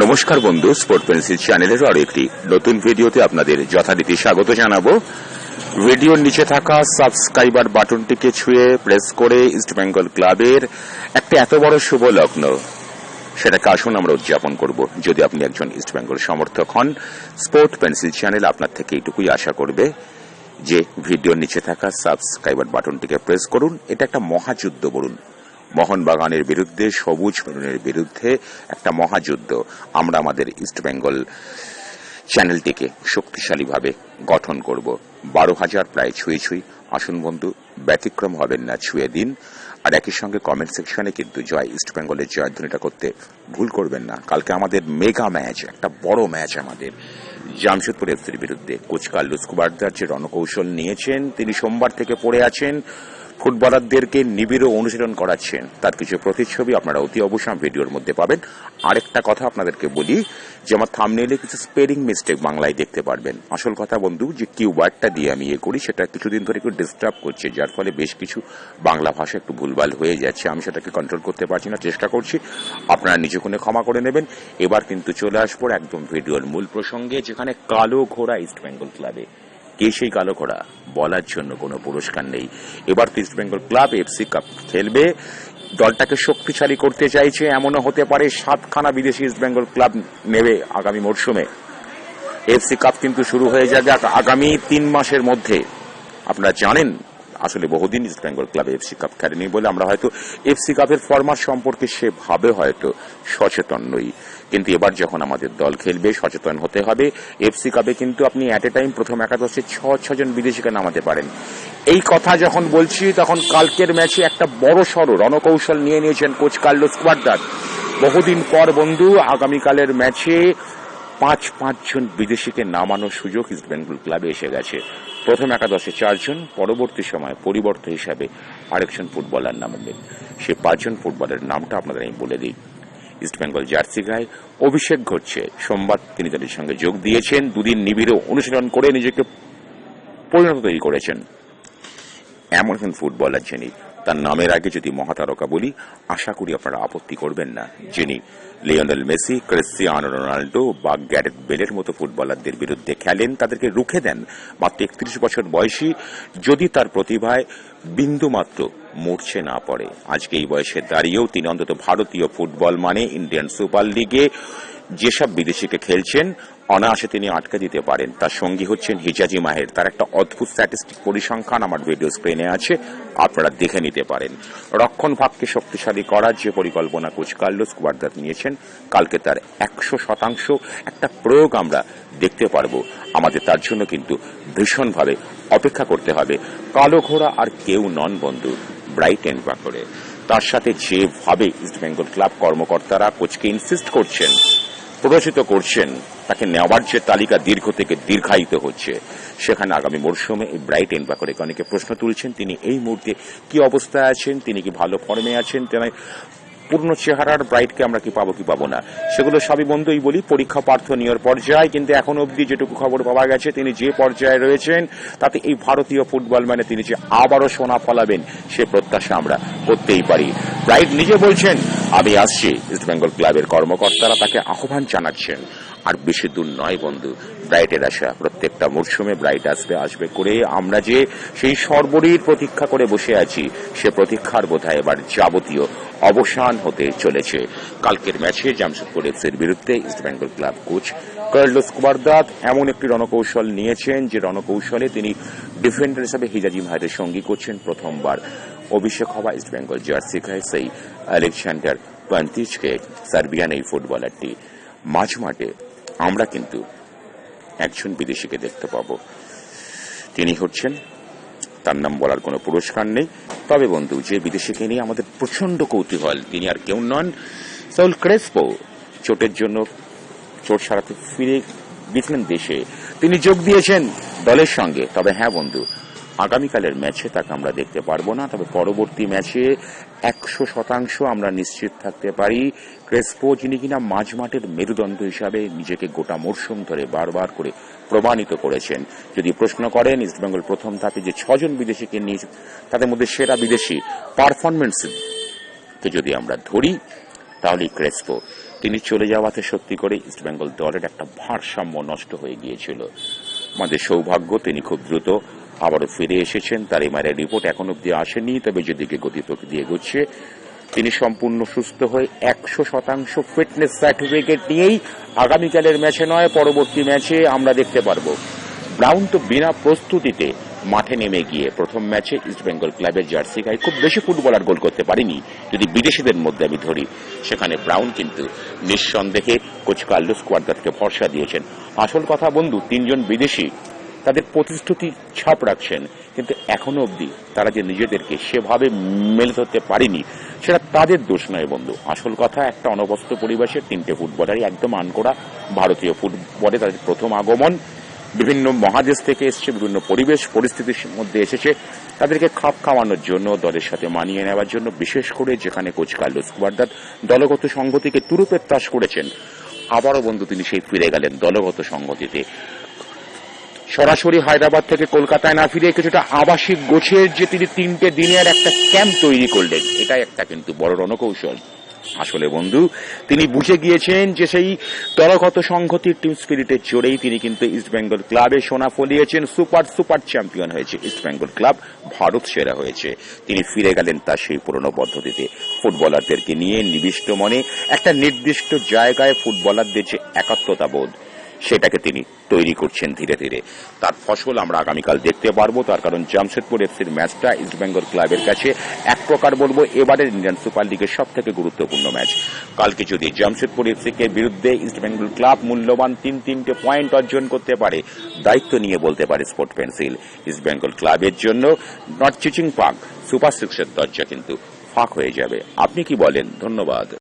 নমস্কার বন্ধু sport pencil চ্যানেলের আরও একটি নতুন ভিডিওতে আপনাদের যথারীতি স্বাগত জানাব। ভিডিওর নিচে থাকা সাবস্ক্রাইবার বাটনটিকে ছুঁয়ে প্রেস করে ইস্টবেঙ্গল ক্লাবের একটা এত বড় শুভ লগ্ন, সেটাকে আসুন আমরা উদযাপন করব। যদি আপনি একজন ইস্টবেঙ্গল সমর্থক হন স্পোর্ট পেন্সিল চ্যানেল আপনার থেকে এইটুকুই আশা করবে যে ভিডিওর নিচে থাকা সাবস্ক্রাইবার বাটনটিকে প্রেস করুন। এটা একটা মহাযুদ্ধ বলুন। মোহনবাগানের বিরুদ্ধে, সবুজ মেরুনের বিরুদ্ধে একটা মহাযুদ্ধ আমরা আমাদের ইস্টবেঙ্গল চ্যানেলটিকে শক্তিশালীভাবে গঠন করব। বারো হাজার প্রায় ছুঁয়ে ছুঁই আসুন বন্ধু, ব্যতিক্রম হবেন না, ছুঁয়ে দিন। আর একই সঙ্গে কমেন্ট সেকশনে কিন্তু জয় ইস্টবেঙ্গলের জয়ধ্বনিটা করতে ভুল করবেন না। কালকে আমাদের মেগা ম্যাচ একটা বড় ম্যাচ আমাদের। জামশেদপুর এফসির বিরুদ্ধে। কোচ কার্লুস কুবার্দার যে রণকৌশল নিয়েছেন, তিনি সোমবার থেকে পড়ে আছেন। ফুটবলারদেরকে নিবিড় অনুশীলন করাচ্ছেন। তার কিছু প্রতিচ্ছবি আপনারা অতি অবশ্যই ভিডিওর মধ্যে পাবেন। আরেকটা কথা আপনাদেরকে বলি, যে আমার থামনেলে কিছু স্পেলিং মিস্টেক বাংলায় দেখতে পারবেন। আসল কথা বন্ধু, যে কি ওয়ার্ডটা দিয়ে আমি ইয়ে করি, সেটা কিছুদিন ধরে একটু ডিস্টার্ব করছে, যার ফলে বেশ কিছু বাংলা ভাষা একটু ভুলভাল হয়ে যাচ্ছে। আমি সেটাকে কন্ট্রোল করতে পারছি না, চেষ্টা করছি। আপনারা নিজে ক্ষমা করে নেবেন। এবার কিন্তু চলে আসব একদম ভিডিওর মূল প্রসঙ্গে, যেখানে কালো ঘোড়া ইস্ট বেঙ্গল ক্লাবে কে সেই কালো ঘোড়া? বলার জন্য কোনো পুরস্কার নেই। এবার তো East Bengal club FC cup খেলবে। দলটাকে শক্তিশালী করতে চাইছে, এমনও হতে পারে সাতখানা বিদেশি ইস্ট বেঙ্গল ক্লাব নেবে আগামী মরশুমে। এফসি কাপ কিন্তু শুরু হয়ে যাবে আগামী তিন মাসের মধ্যে। আপনারা জানেন আসলে বহুদিন East Bengal club FC cup খেলেনি বলে আমরা হয়তো এফসি কাপের ফরম্যাট সম্পর্কে সেভাবে হয়তো সচেতন নই। কিন্তু এবার যখন আমাদের দল খেলবে, সচেতন হতে হবে। এফসি কাপে কিন্তু আপনি অ্যাট এ টাইম প্রথম একাদশে ছ ছজন বিদেশিকে নামাতে পারেন। এই কথা যখন বলছি, তখন কালকের ম্যাচে একটা বড় সড়ো রণকৌশল নিয়ে নিয়েছেন কোচ কার্লো কোয়ার্দার বহুদিন পর বন্ধু, আগামীকালের ম্যাচে পাঁচ পাঁচজন বিদেশিকে নামানোর সুযোগ ইস্ট বেঙ্গল ক্লাবে এসে গেছে। প্রথম একাদশে চারজন পরবর্তী সময় পরিবর্তন হিসাবে আরেকজন ফুটবলার নামাবেন। সে পাঁচজন ফুটবলের নামটা আপনাদের আমি বলে দিই। ইস্ট বেঙ্গল জার্সি গায়ে অভিষেক ঘটছে। সোমবার তিনি তাদের সঙ্গে যোগ দিয়েছেন। দুদিন নিবিড় অনুশীলন করে নিজেকে পরিণত তৈরি করেছেন। এমন ফুটবলার যিনি তার নামের আগে যদি মহাতারকা বলি, আশা করি আপনারা আপত্তি করবেন না। যিনি লিওনেল মেসি, ক্রিস্টিয়ানো রোনাল্ডো বা গ্যারেট বেলের মতো ফুটবলারদের বিরুদ্ধে খেলেন, তাদেরকে রুখে দেন মাত্র একত্রিশ বছর বয়সী, যদি তার প্রতিভায় বিন্দুমাত্র মূর্ছে না পড়ে। আজকে এই বয়সে দাঁড়িয়েও তিনি অন্তত ভারতীয় ফুটবল মানে ইন্ডিয়ান সুপার লিগে যেসব বিদেশিকে খেলছেন, অনায়াসে তিনি আটকে দিতে পারেন। তার সঙ্গী হচ্ছেন হিজাজি মাহের। তার একটা অদ্ভুত স্ট্যাটিস্টিক পরিসংখ্যান আমার ভিডিও স্ক্রিনে আছে, আপনারা দেখে নিতে পারেন। রক্ষণ ভাগকে শক্তিশালী করার যে পরিকল্পনা কোচ কার্লোস কুয়ার্দার নিয়েছেন, কালকে তার একশো শতাংশ একটা প্রয়োগ আমরা দেখতে পারব। আমাদের তার জন্য কিন্তু ভীষণভাবে অপেক্ষা করতে হবে। কালো ঘোড়া আর কেউ নন বন্ধু ব্রাইটেন করে তার সাথে যেভাবে ইস্টবেঙ্গল ক্লাব কর্মকর্তারা কোচকে ইনসিস্ট করছেন প্ররোচিত করছেন, তাকে নেওয়ার যে তালিকা দীর্ঘ থেকে দীর্ঘায়িত হচ্ছে, সেখানে আগামী মরশুমে এই ব্রাইট এনবাকরে অনেকে প্রশ্ন তুলছেন, তিনি এই মুহূর্তে কি অবস্থায় আছেন, তিনি কি ভালো ফর্মে আছেন তিনি পূর্ণ চেহারার ব্রাইটকে আমরা কি পাবো কি পাবো না? সেগুলো সবই বন্ধুই বলি, পরীক্ষা প্রার্থনীয় পর্যায়ে। কিন্তু এখন অবধি যেটুকু খবর পাওয়া গেছে, তিনি যে পর্যায়ে রয়েছেন, তাতে এই ভারতীয় ফুটবল ম্যানে তিনি যে আবারও সোনা ফলাবেন, সে প্রত্যাশা আমরা করতেই পারি। ব্রাইট নিজে বলছেন, আমি আসছি ইস্টবেঙ্গল ক্লাবের কর্মকর্তারা, তাকে আহ্বান জানাচ্ছেন। আর বেশি দূর নয় বন্ধু, ব্রাইটের আশা। প্রত্যেকটা মরশুমে ব্রাইট আসবে আসবে করে আমরা যে সেই সর্বরীর প্রতীক্ষা করে বসে আছি, সে প্রতীক্ষার বোধহয় এবার যাবতীয় অবসান হতে চলেছে। কালকের ম্যাচে জামশেদপুর এফসির বিরুদ্ধে East Bengal club coach Carlos Cuadrat এমন একটি রণকৌশল নিয়েছেন যে রণকৌশলে তিনি ডিফেন্ডার হিসাবে হিজাজি ভাইদের সঙ্গী করছেন প্রথমবার। অভিষেক হওয়া ইস্ট বেঙ্গল জার্সি গায়ে সেই আলেকজান্ডার পান্তিজকে সার্বিয়ান এই ফুটবলারটি। মাঝ মাঠে আমরা কিন্তু একজন বিদেশিকে দেখতে পাব। তিনি হচ্ছেন, তার নাম বলার কোনো পুরস্কার নেই। তবে বন্ধু, যে বিদেশিকে নিয়ে আমাদের প্রচণ্ড কৌতূহল, তিনি আর কেউ নন। সাউল ক্রেসপো চোটের জন্য চোট সারাতে ফিরে গেছিলেন দেশে। তিনি যোগ দিয়েছেন দলের সঙ্গে। তবে হ্যাঁ বন্ধু আগামীকালের ম্যাচে তাকে আমরা দেখতে পারব না, তবে পরবর্তী ম্যাচে একশো শতাংশ আমরা নিশ্চিত থাকতে পারি। ক্রেসপো, যিনি কিনা মাঝমাঠের মেরুদণ্ড হিসাবে নিজেকে গোটা মরশুম ধরে বারবার করে প্রমাণিত করেছেন। যদি প্রশ্ন করেন ইস্টবেঙ্গল প্রথম ধাপে যে ছজন বিদেশিকে নিয়ে তাদের মধ্যে সেরা বিদেশি পারফরমেন্স যদি আমরা ধরি, তাহলে ক্রেসপো, তিনি চলে যাওয়াতে সত্যি করে ইস্টবেঙ্গল দলের একটা ভারসাম্য নষ্ট হয়ে গিয়েছিল। আমাদের সৌভাগ্য, তিনি খুব দ্রুত আবারও ফিরে এসেছেন। তার এমআরআই রিপোর্ট এখন অব্দি আসেনি, তবে যেদিকে গতি প্রকৃতি এগোচ্ছে, তিনি সম্পূর্ণ সুস্থ হয়ে একশো শতাংশ ফিটনেস সার্টিফিকেট নিয়েই আগামীকালের ম্যাচে নয়, পরবর্তী ম্যাচে আমরা দেখতে পারব। ব্রাউন তো বিনা প্রস্তুতিতে মাঠে নেমে গিয়ে প্রথম ম্যাচে ইস্টবেঙ্গল ক্লাবের জার্সি গায়ে খুব বেশি ফুটবলার গোল করতে পারিনি, যদি বিদেশিদের মধ্যে আমি ধরি। সেখানে ব্রাউন কিন্তু নিঃসন্দেহে কোচ কোয়ার্দারকে ভরসা দিয়েছেন। আসল কথা বন্ধু, তিনজন বিদেশি তাদের প্রতিশ্রুতি ছাপ রাখছেন। কিন্তু এখনও অবধি তারা যে নিজেদেরকে সেভাবে মেলে ধরতে পারেনি, সেটা তাদের দোষ নয় বন্ধু। আসল কথা, একটা অনবস্ত্র পরিবেশে তিনটে ফুটবলারই একদম আনকোড়া ভারতীয় ফুটবলে তাদের প্রথম আগমন। বিভিন্ন মহাদেশ থেকে এসছে, বিভিন্ন পরিবেশ পরিস্থিতির মধ্যে এসেছে। তাদেরকে খাপ খাওয়ানোর জন্য, দলের সাথে মানিয়ে নেওয়ার জন্য, বিশেষ করে যেখানে কোচ কার্লোস কুয়ার্দার দলগত সংহতিকে তুরুপের তাস করেছেন। আবারও বন্ধু, তিনি সেই ফিরে গেলেন দলগত সংহতিতে। সরাসরি হায়দ্রাবাদ থেকে কলকাতায় না ফিরে কিছুটা আবাসিক গোছের যে তিনি তিনটে দিনের একটা ক্যাম্প তৈরি করলেন, এটাই একটা কিন্তু বড় রণকৌশল। আসলে বন্ধু, তিনি বুঝে গিয়েছেন যে সেই দলগত সংহতির টিম স্পিরিটের জোরেই তিনি কিন্তু ইস্টবেঙ্গল ক্লাবে সোনা ফলিয়েছেন, সুপার সুপার চ্যাম্পিয়ন হয়েছে ইস্টবেঙ্গল ক্লাব, ভারত সেরা হয়েছে। তিনি ফিরে গেলেন তার সেই পুরনো পদ্ধতিতে। ফুটবলারদেরকে নিয়ে নিবিষ্ট মনে একটা নির্দিষ্ট জায়গায় ফুটবলারদের যে একাত্মতা বোধ সেটাকে তিনি তৈরি করছেন ধীরে ধীরে। তার ফসল আমরা আগামীকাল দেখতে পারব। তার কারণ জামশেদপুর এফসির ম্যাচটা ইস্টবেঙ্গল ক্লাবের কাছে এক প্রকার বলব, এবারের ইন্ডিয়ান সুপার লিগের সব থেকে গুরুত্বপূর্ণ ম্যাচ। কালকে যদি জামশেদপুর এফসিকে বিরুদ্ধে ইস্টবেঙ্গল ক্লাব মূল্যবান তিন তিনটে পয়েন্ট অর্জন করতে পারে, দায়িত্ব নিয়ে বলতে পারে স্পোর্ট পেন্সিল। ইস্টবেঙ্গল ক্লাবের জন্য নট চিচিং পাক সুপার সিক্সের দরজা কিন্তু ফাঁক হয়ে যাবে। আপনি কি বলেন? ধন্যবাদ।